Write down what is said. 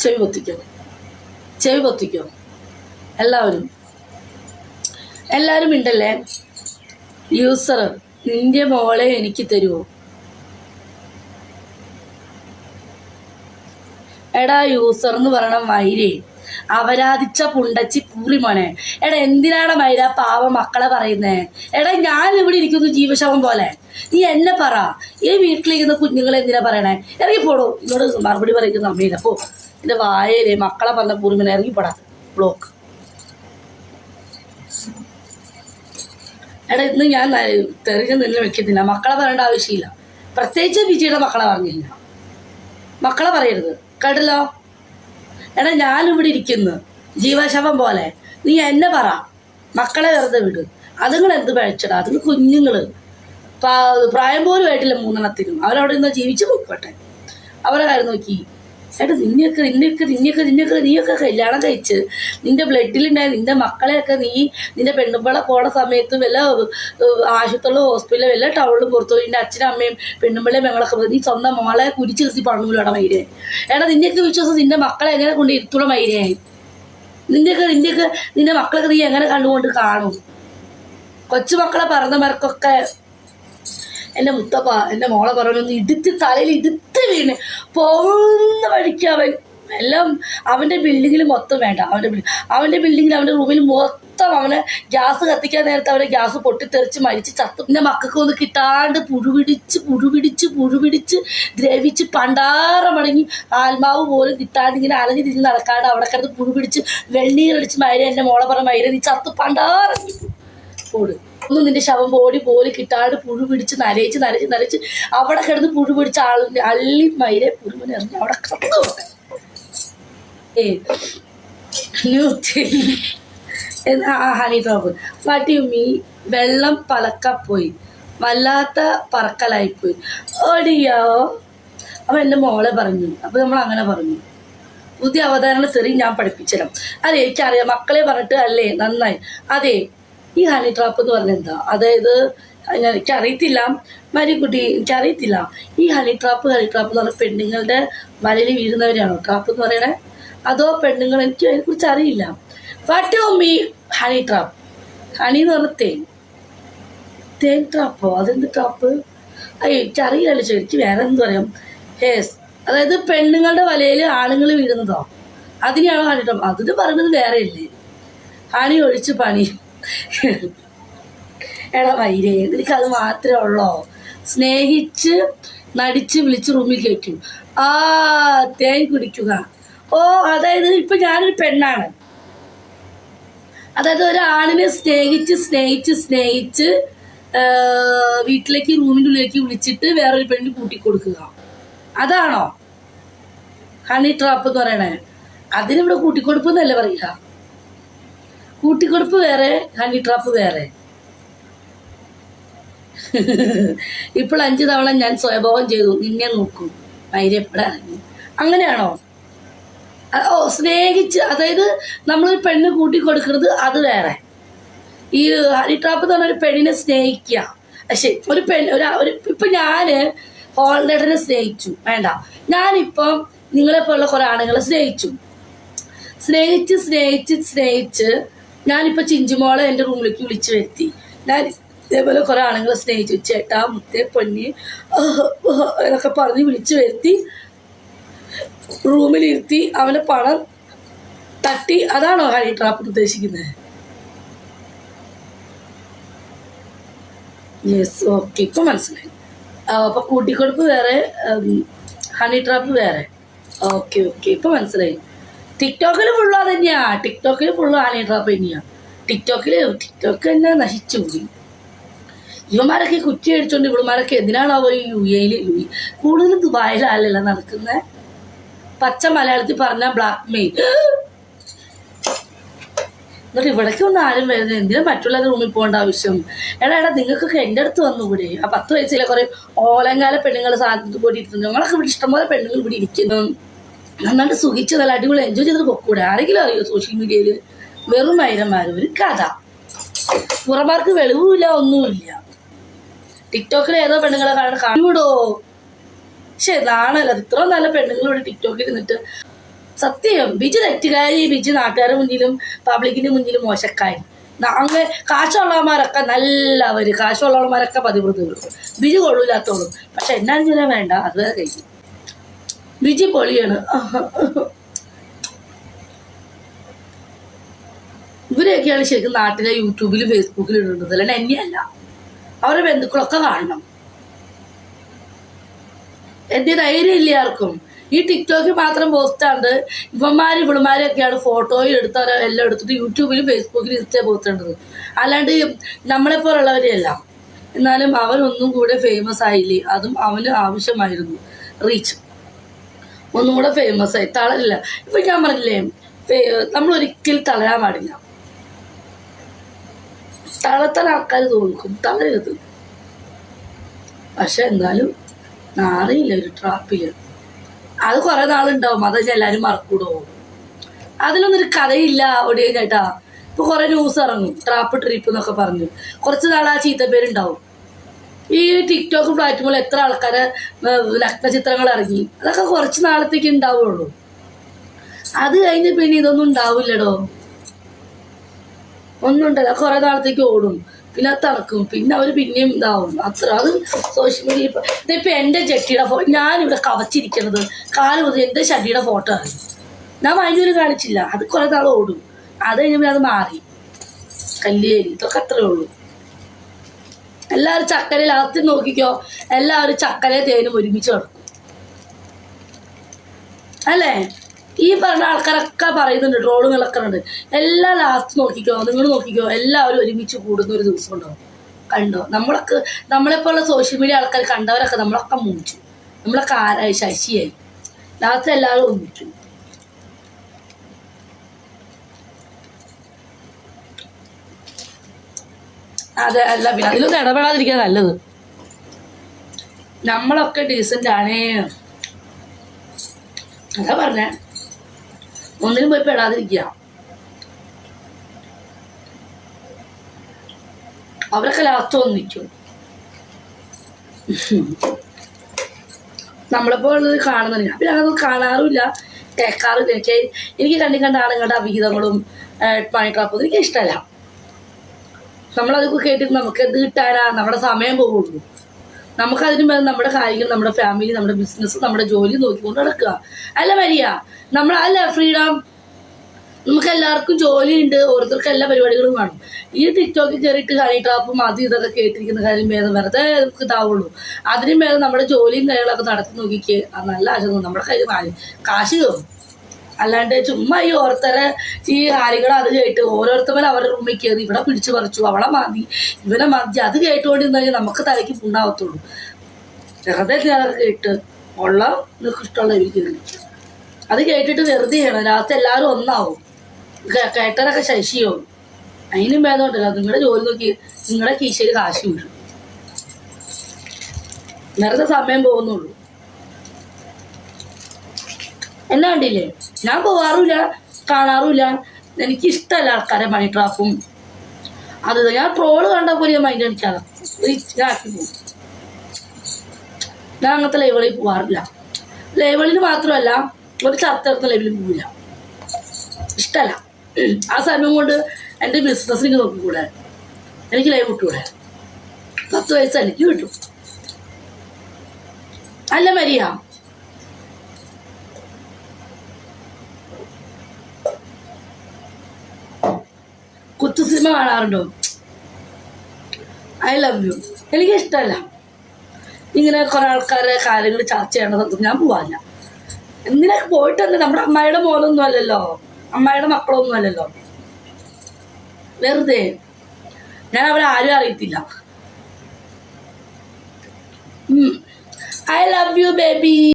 ചെവി പൊത്തിക്കോ. ചെവി പൊത്തിക്കോ. എല്ലാവരും. എല്ലാവരും ഉണ്ടല്ലേ യൂസർ നിന്റെ മോളെ എനിക്ക് തരുമോ എടാ യൂസർ എന്ന് പറയണം മൈരേ അവരാധിച്ച പുണ്ടച്ചി പൂറി മോനെ. എടാ എന്തിനാണ് മൈര പാവ മക്കളെ പറയുന്നേ? എടാ ഞാൻ ഇവിടെ ഇരിക്കുന്നു ജീവശവം പോലെ. നീ എന്നെ പറ. ഈ വീട്ടിലിരിക്കുന്ന കുഞ്ഞുങ്ങളെ എന്തിനാ പറയണേ? ഇറങ്ങിപ്പോടോ. ഇങ്ങോട്ട് മറുപടി പറയുന്ന അമ്മയില്ല പോ. എന്റെ വായയിലെ മക്കളെ പറഞ്ഞ പൂറിമനെ ഇറങ്ങിപ്പോടാ. ബ്ലോക്ക് എടാ ഇന്ന് ഞാൻ തെറിഞ്ഞ് നിന്ന് വെക്കുന്നില്ല മക്കളെ പറയേണ്ട ആവശ്യമില്ല. പ്രത്യേകിച്ച് വിജയുടെ മക്കളെ പറഞ്ഞില്ല. മക്കളെ പറയരുത്. കേട്ടല്ലോ? എടാ ഞാനിവിടെ ഇരിക്കുന്നു. ജീവശവം പോലെ. നീ എന്നെ പറ. മക്കളെ വെറുതെ വിട്. അതുങ്ങൾ എന്ത് പഴച്ചടാ? അതുങ്ങൾ കുഞ്ഞുങ്ങൾ പ്രായം പോലും ആയിട്ടില്ല മൂന്നെണ്ണത്തിനും. അവരവിടെ നിന്ന് ജീവിച്ച് പോയിക്കോട്ടെ. അവരെ കാര്യം നോക്കി. എടാ നിന്നെയൊക്കെ നിന്നെയൊക്കെ നിന്നെയൊക്കെ നിന്നെയൊക്കെ നീയൊക്കെ കല്യാണം കഴിച്ച് നിന്റെ ബ്ലഡിലുണ്ടായ നിന്റെ മക്കളെയൊക്കെ നീ നിന്റെ പെണ്ണുമ്പള പോണ സമയത്ത് വല്ല ആശുപത്രിയിലോ ഹോസ്പിറ്റലിലോ വല്ല ടൗണിലും പുറത്തു നിന്റെ അച്ഛനും അമ്മയും പെണ്ണുമ്പളെയും ഞങ്ങളൊക്കെ പോയി നീ സ്വന്തം മോളെ കുരിച്ച് നിർത്തി പണൂലടാ മൈരേ? എടാ നിന്നെയൊക്കെ വിശ്വാസം നിന്റെ മക്കളെ എങ്ങനെ കൊണ്ട് ഇരുത്തുള്ള മൈരയായി നിന്റെയൊക്കെ നിന്റെയൊക്കെ നിന്റെ മക്കളൊക്കെ നീ എങ്ങനെ കണ്ടുകൊണ്ട് കാണും? കൊച്ചുമക്കളെ പറഞ്ഞവർക്കൊക്കെ എന്റെ മുത്തപ്പ എന്റെ മോളെ പറഞ്ഞൊന്ന് ഇടുത്ത് തലയിൽ ഇടുത്ത് വീണ്. പോകുന്ന വഴിക്ക് അവൻ എല്ലാം അവന്റെ ബിൽഡിങ്ങിൽ മൊത്തം വേണ്ട. അവന്റെ ബിൽഡിംഗ് അവന്റെ ബിൽഡിങ്ങിൽ അവന്റെ റൂമിൽ മൊത്തം അവന് ഗ്യാസ് കത്തിക്കാൻ നേരത്തെ അവനെ ഗ്യാസ് പൊട്ടിത്തെറിച്ച് മരിച്ച് ചത്തു. പിന്നെ മക്കൾക്ക് ഒന്ന് കിട്ടാണ്ട് പുഴുപിടിച്ച് പുഴുപിടിച്ച് പുഴുപിടിച്ച് ദ്രവിച്ച് പണ്ടാറമടങ്ങി ആത്മാവ് പോലും കിട്ടാണ്ട് ഇങ്ങനെ അലഞ്ഞ് തിരിഞ്ഞ് നടക്കാണ്ട് അവിടെ കിടന്ന് പുഴുപിടിച്ച് വെണ്ണീരടിച്ച് മൈര എന്റെ മോളെ പറഞ്ഞ മൈര നീ ചത്തു പണ്ടാറങ്ങി പോട്. ഒന്നും നിന്റെ ശവം ബോഡി പോലെ കിട്ടാണ്ട് പുഴു പിടിച്ച് നരയിച്ച് നരച്ച് നരച്ച് അവിടെ കിടന്ന് പുഴു പിടിച്ച ആളിന്റെ അള്ളി മയിലെ പുഴുവിനെ എറിഞ്ഞ് അവിടെ കിടന്നു a honey drop what you me വെള്ളം പലക്കപ്പോയി. വല്ലാത്ത പറക്കലായിപ്പോയി. ഓടിയോ? അപ്പൊ എന്റെ മോളെ പറഞ്ഞു. അപ്പോൾ നമ്മൾ അങ്ങനെ പറഞ്ഞു. പുതിയ അവതാരണ തെറി ഞാൻ പഠിപ്പിച്ചിടാം അതെ എനിക്കറിയാം. മക്കളെ പറഞ്ഞിട്ട് അല്ലേ? നന്നായി. അതെ ഈ ഹണി ട്രാപ്പ് എന്ന് പറഞ്ഞാൽ എന്താ? അതായത് എനിക്കറിയത്തില്ല. മരിക്കുട്ടി എനിക്കറിയത്തില്ല. ഈ ഹണി ട്രാപ്പ് ഹണി ട്രാപ്പ് എന്ന് പറഞ്ഞാൽ പെണ്ണുങ്ങളുടെ വലയിൽ വീഴുന്നവരാണോ ട്രാപ്പ് എന്ന് പറയണേ? അതോ പെണ്ണുങ്ങൾ? എനിക്ക് അതിനെക്കുറിച്ച് അറിയില്ല. What me honey trap honey എന്ന് പറഞ്ഞാൽ തേൻ. തേൻ ട്രാപ്പോ അതെന്ത് ട്രാപ്പ് അയ്യോ എനിക്കറിയില്ലല്ലോ ശരിക്കും വേറെ എന്ത് പറയാം? ഹേസ് അതായത് പെണ്ണുങ്ങളുടെ വലയിൽ ആണുങ്ങൾ വീഴുന്നതോ? അതിനെയാണോ ഹണി ട്രാപ്പ് അതിന് പറയുന്നത് വേറെ ഇല്ലേ ഹണി ഒഴിച്ച് പണി. എടാ വൈരേ നിനക്ക് അത് മാത്രമേ ഉള്ളോ? സ്നേഹിച്ച് നടിച്ച് വിളിച്ച് റൂമിൽ കയറ്റും. ആ തേൻ കുടിക്കുക. ഓ അതായത് ഇപ്പൊ ഞാനൊരു പെണ്ണാണ്. അതായത് ഒരാണിനെ സ്നേഹിച്ച് സ്നേഹിച്ച് സ്നേഹിച്ച് വീട്ടിലേക്ക് റൂമിന്റെ ഉള്ളിലേക്ക് വിളിച്ചിട്ട് വേറൊരു പെണ്ണിന് കൂട്ടിക്കൊടുക്കുക. അതാണോ? ഹണി ട്രാപ്പ് എന്ന് പറയണേ. അതിനിവിടെ കൂട്ടിക്കൊടുപ്പ് എന്നല്ലേ പറയുക? കൂട്ടിക്കൊടുപ്പ് വേറെ ഹണി ട്രാപ്പ് വേറെ. ഇപ്പോൾ അഞ്ചു തവണ ഞാൻ സ്വയഭോഗം ചെയ്തു. നിന്നെ നോക്കും. മൈര്യപ്പെടാൻ അങ്ങനെയാണോ? ഓ സ്നേഹിച്ച് അതായത് നമ്മളൊരു പെണ്ണ് കൂട്ടിക്കൊടുക്കുന്നത് അത് വേറെ. ഈ ഹണി ട്രാപ്പ് എന്ന് പറഞ്ഞ ഒരു പെണ്ണിനെ സ്നേഹിക്കുക. പക്ഷേ ഒരു പെണ്ണ് ഒരു ഒരു ഇപ്പം ഞാൻ ഹോൾഡേട്ടനെ സ്നേഹിച്ചു. വേണ്ട. ഞാനിപ്പം നിങ്ങളെപ്പോലുള്ള കുറേ ആണുങ്ങളെ സ്നേഹിച്ചു. സ്നേഹിച്ച് സ്നേഹിച്ച് സ്നേഹിച്ച് ഞാനിപ്പോൾ ചിഞ്ചുമോളെ എന്റെ റൂമിലേക്ക് വിളിച്ചു വരുത്തി. ഞാൻ ഇതേപോലെ കുറേ ആണുങ്ങളെ സ്നേഹിച്ചു. ചേട്ടാ മുത്തേ പൊന്നി എന്നൊക്കെ പറഞ്ഞ് വിളിച്ചു വരുത്തി. റൂമിലിരുത്തി അവന്റെ പണം തട്ടി. അതാണോ ഹണി ട്രാപ്പ് ഉദ്ദേശിക്കുന്നത്? യെസ് ഓക്കെ ഇപ്പം മനസ്സിലായി. അപ്പോൾ കൂട്ടിക്കൊടുപ്പ് വേറെ ഹണി ട്രാപ്പ് വേറെ. ഓക്കെ ഓക്കെ ഇപ്പം മനസ്സിലായി. ടിക്ടോക്കിൽ ഫുള്ള് തന്നെയാ ടിക്ടോക്കിൽ ഫുള്ള് ഡ്രോപ്പ് തന്നെയാ. ടിക്ടോക്കിൽ ടിക്ടോക്ക് തന്നെ നശിച്ചു പോയി. ഇവന്മാരൊക്കെ കുറ്റി അടിച്ചോണ്ട് ഇവന്മാരൊക്കെ എന്തിനാണാവോ ഈ യു എയിൽ കൂടുതലും ദുബായിലല്ല നടക്കുന്ന? പച്ച മലയാളത്തിൽ പറഞ്ഞ ബ്ലാക്ക് മെയിൽ എന്നിട്ട് ഇവിടേക്ക് ഒന്നും ആരും വരുന്നത് എന്തിനാ മറ്റുള്ള റൂമിൽ പോകേണ്ട ആവശ്യം? എടാ എടാ നിങ്ങൾക്കൊക്കെ എന്റെ അടുത്ത് വന്നുകൂടെ ആ പത്ത് വയസ്സിലെ കുറേ ഓലങ്കാല പെണ്ണുങ്ങൾ സാധനത്തിൽ കൂടി ഇരിക്കുന്നു ഞങ്ങളൊക്കെ ഇവിടെ ഇഷ്ടംപോലെ പെണ്ണുങ്ങൾ ഇവിടെ ഇരിക്കുന്നു. നന്നായിട്ട് സുഖിച്ച് നല്ല അടിപൊളി എൻജോയ് ചെയ്തിട്ട് പൊക്കൂടെ. ആരെങ്കിലും അറിയോ സോഷ്യൽ മീഡിയയിൽ വെറും മൈരന്മാർ ഒരു കഥ. പുറമാർക്ക് വെളിവുമില്ല ഒന്നുമില്ല. ടിക്ടോക്കിൽ ഏതോ പെണ്ണുങ്ങളെ കാണാൻ കാണുവിടോ? പക്ഷെ നാണല്ല ഇത്ര നല്ല പെണ്ണുങ്ങൾ ഇവിടെ ടിക്ടോക്കിൽ നിന്നിട്ട്. സത്യം. ബിജു തെറ്റുകാരി ബിജു നാട്ടുകാരുടെ മുന്നിലും പബ്ലിക്കിന്റെ മുന്നിലും മോശക്കാരി. അങ്ങനെ കാശുള്ളവന്മാരൊക്കെ നല്ലവര് കാശുള്ളവന്മാരൊക്കെ പതിവൃത്തികളും ബിജു കൊള്ളൂലാത്തോളും. പക്ഷെ എന്നാലും ചെയ്യാൻ വേണ്ട. അത് കഴിക്കും ബിജു പൊളിയാണ്. ഇവരെയൊക്കെയാണ് ശരിക്കും നാട്ടിലെ യൂട്യൂബിലും ഫേസ്ബുക്കിലും ഇടുന്നത്. അല്ലാണ്ട് എന്നെയല്ല അവരുടെ ബന്ധുക്കളൊക്കെ കാണണം. എന്റെ ധൈര്യം ഇല്ല ആർക്കും. ഈ ടിക്ടോക്കിൽ മാത്രം പോസ്റ്റാണ്ട് ഇവന്മാരും ഇവളുമാരെയൊക്കെയാണ് ഫോട്ടോയും എടുത്തവരെ എല്ലാം എടുത്തിട്ട് യൂട്യൂബിലും ഫേസ്ബുക്കിലും ഇൻസ്റ്റേ പോസ്റ്റേണ്ടത് അല്ലാണ്ട് നമ്മളെ പോലുള്ളവരെയല്ല എന്നാലും അവനൊന്നും കൂടെ ഫേമസ് ആയില്ലേ? അതും അവന് ആവശ്യമായിരുന്നു. റീച്ച് ഒന്നും കൂടെ ഫേമസ് ആയി. തളരില്ല. ഇപ്പൊ ഞാൻ പറഞ്ഞില്ലേ നമ്മൾ ഒരിക്കലും തളരാൻ പാടില്ല. തളർത്താൻ ആൾക്കാർ തോൽക്കും. തളരരുത്. പക്ഷെ എന്നാലും നാറിയില്ല ഒരു ട്രാപ്പിൽ അത് കുറെ നാളുണ്ടാവും. അത് എല്ലാരും മറക്കൂടോ? അതിലൊന്നും ഒരു കഥയില്ല ഒടിയ ചേട്ടാ ഇപ്പൊ കുറെ ന്യൂസ് ഇറങ്ങും. ട്രാപ്പ് ട്രിപ്പ് എന്നൊക്കെ പറഞ്ഞു. കുറച്ച് നാൾ ആ ചീത്തപ്പേരുണ്ടാവും. ഈ ടിക്ടോക്ക് പ്ലാറ്റ്ഫോമിൽ എത്ര ആൾക്കാരെ നഗ്നചിത്രങ്ങൾ ഇറങ്ങി? അതൊക്കെ കുറച്ച് നാളത്തേക്ക് ഉണ്ടാവുള്ളൂ. അത് കഴിഞ്ഞ് പിന്നെ ഇതൊന്നും ഉണ്ടാവില്ലടോ. ഒന്നും ഉണ്ടല്ല കുറെ നാളത്തേക്ക് ഓടും. പിന്നെ അത് തറക്കും പിന്നെ അവർ പിന്നെയും ഇതാവും. അത്ര. അത് സോഷ്യൽ മീഡിയ ഇതിപ്പോ എന്റെ ചെട്ടിയുടെ ഫോ ഞാനിവിടെ കവച്ചിരിക്കുന്നത് കാൽ മുതൽ എന്റെ ചട്ടിയുടെ ഫോട്ടോ ആണ്. ഞാൻ വൈകുന്നേരം കാണിച്ചില്ല. അത് കുറെ നാൾ ഓടും. അത് കഴിഞ്ഞപ്പോൾ അത് മാറി. കല്ലേരി. ഇതൊക്കെ അത്രേ ഉള്ളൂ. എല്ലാവരും ചക്കരയിൽ അകത്ത് നോക്കിക്കോ. എല്ലാവരും ചക്കരയെ തേനും ഒരുമിച്ച് കിടക്കും അല്ലേ? ഈ പറഞ്ഞ ആൾക്കാരൊക്കെ പറയുന്നുണ്ട് ട്രോളും ഇളക്കുന്നുണ്ട് എല്ലാ ലാസ്റ്റ് നോക്കിക്കോ നിങ്ങൾ നോക്കിക്കോ എല്ലാവരും ഒരുമിച്ച് കൂടുന്ന ഒരു ദിവസം ഉണ്ടാവും. കണ്ടോ? നമ്മളൊക്കെ നമ്മളെപ്പോലുള്ള സോഷ്യൽ മീഡിയ ആൾക്കാർ കണ്ടവരൊക്കെ നമ്മളൊക്കെ മൂച്ചു നമ്മളൊക്കെ ആരായി? ശശിയായി. ലാസ്റ്റ് എല്ലാവരും ഒന്നിച്ചു. അതെ അല്ല പിന്നെ അതിലൊന്നും ഇടപെടാതിരിക്കാൻ നല്ലത്. നമ്മളൊക്കെ ഡീസന്റ് ആണ്. അതാ പറഞ്ഞേ. ഒന്നിനും പോയി പെടാതിരിക്കുക. അവരൊക്കെ ലാസ്റ്റ് ഒന്നിക്കും നമ്മളിപ്പോ ഉള്ളത് കാണുന്നില്ല പിന്നെ അതൊന്നും കാണാറുമില്ല. കേൾക്കാറുമില്ല. എനിക്ക് എനിക്ക് കണ്ടി കണ്ട ആണുങ്ങളുടെ അവിഹിതങ്ങളും പണി ട്രാപ്പും എനിക്ക് ഇഷ്ടമല്ല നമ്മളതൊക്കെ കേട്ടിട്ട് നമുക്ക് എന്ത് കിട്ടാനാ? നമ്മുടെ സമയം പോകുള്ളൂ. നമുക്കതിന് മേലെ നമ്മുടെ കാര്യങ്ങൾ നമ്മുടെ ഫാമിലി നമ്മുടെ ബിസിനസ് നമ്മുടെ ജോലി നോക്കിക്കൊണ്ട് നടക്കുക. അല്ല വരിക നമ്മൾ അല്ല ഫ്രീഡം നമുക്ക് എല്ലാവർക്കും ജോലിയുണ്ട് ഓരോരുത്തർക്കും എല്ലാ പരിപാടികളും കാണും. ഈ ടിക്ടോക്കിൽ കയറിയിട്ട് ഹണി അത് ഇതൊക്കെ കേട്ടിരിക്കുന്ന കാര്യം ഭേദം വെറുതെ നമുക്ക് ഇതാവുള്ളൂ. അതിന് മേലെ നമ്മുടെ ജോലിയും കാര്യങ്ങളൊക്കെ നടത്തി നോക്കിക്കേ നല്ല ആശയം നമ്മുടെ കയ്യിൽ കാശ് കയറും അല്ലാണ്ട് ചുമ്മാ ഈ ഓരോരുത്തരെ ഈ കാര്യങ്ങൾ അത് കേട്ട് ഓരോരുത്തരും അവരുടെ റൂമിൽ കയറി ഇവിടെ പിടിച്ചു പറിച്ചു അവളെ മതി ഇവനെ മതി അത് കേട്ടുകൊണ്ട് കഴിഞ്ഞാൽ നമുക്ക് തലയ്ക്ക് പുണ്ണാവത്തുള്ളൂ. വെറുതെ കേട്ട് ഉള്ള നിങ്ങൾക്ക് ഇഷ്ടമുള്ള എനിക്ക് അത് കേട്ടിട്ട് വെറുതെ ചെയ്യണം ലാസ്റ്റ് എല്ലാവരും ഒന്നാവും. കേട്ടനൊക്കെ ശശിയാവും. അതിനും ഭേദമുണ്ടല്ലോ. നിങ്ങളുടെ ജോലി നോക്കി നിങ്ങളുടെ കീശയിൽ കാശ് വീഴും. നേരത്തെ സമയം പോകുന്നുള്ളൂ. എന്നാ കണ്ടില്ലേ? ഞാൻ പോവാറില്ല കാണാറുമില്ല. എനിക്ക് ഇഷ്ടമല്ല ആൾക്കാരെ മണി ട്രാപ്പും അത് ഞാൻ ട്രോൾ കണ്ടപ്പോൾ ഞാൻ മൈൻഡ് അടിക്കാതെ ആക്കി പോകും. ഞാൻ അങ്ങനത്തെ ലൈവുകളിൽ പോവാറില്ല. ലൈവുകളിൽ മാത്രമല്ല ഒരു ചർച്ച നടത്തുന്ന ലൈവിൽ പോവില്ല. ഇഷ്ടമല്ല ആ സമയം കൊണ്ട് എന്റെ ബിസിനസ്സിന് നോക്കിക്കൂടെ? എനിക്ക് ലൈവ് കിട്ടൂടെ? പത്ത് വയസ്സ് എനിക്ക് കിട്ടും. അല്ല മരിയ. സിനിമ കാണാറുണ്ടോ? ഐ ലവ് യു എനിക്ക് ഇഷ്ടമല്ല ഇങ്ങനെ കുറെ ആൾക്കാരെ കാര്യങ്ങൾ ചർച്ച സ്ഥലത്ത് ഞാൻ പോവാനില്ല എന്തിനൊക്കെ പോയിട്ടല്ല നമ്മുടെ അമ്മയുടെ മോനൊന്നും അല്ലല്ലോ. അമ്മയുടെ മക്കളൊന്നും അല്ലല്ലോ. വെറുതെ. ഞാൻ അവരെ ആരും അറിയത്തില്ല. I love U baby